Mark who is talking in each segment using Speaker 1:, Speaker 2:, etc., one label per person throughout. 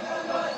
Speaker 1: الله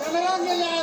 Speaker 1: camera নিয়ে যায় করে পুরো